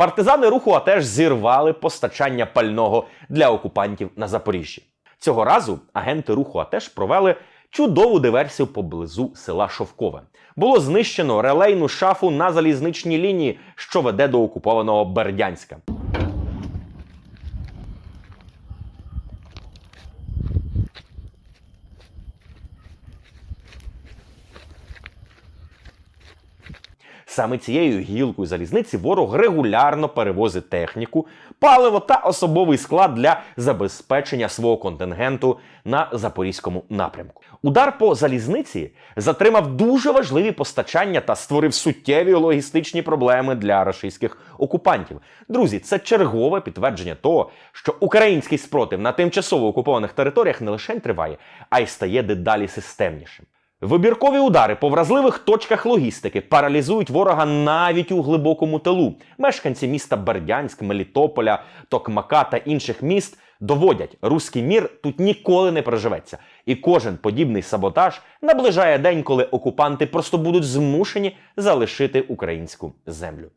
Партизани руху АТЕШ зірвали постачання пального для окупантів на Запоріжжі. Цього разу агенти руху АТЕШ провели чудову диверсію поблизу села Шовкове. Було знищено релейну шафу на залізничній лінії, що веде до окупованого Бердянська. Саме цією гілкою залізниці ворог регулярно перевозить техніку, паливо та особовий склад для забезпечення свого контингенту на запорізькому напрямку. Удар по залізниці затримав дуже важливі постачання та створив суттєві логістичні проблеми для російських окупантів. Друзі, це чергове підтвердження того, що український спротив на тимчасово окупованих територіях не лише триває, а й стає дедалі системнішим. Вибіркові удари по вразливих точках логістики паралізують ворога навіть у глибокому тилу. Мешканці міста Бердянськ, Мелітополя, Токмака та інших міст доводять, руський мір тут ніколи не проживеться. І кожен подібний саботаж наближає день, коли окупанти просто будуть змушені залишити українську землю.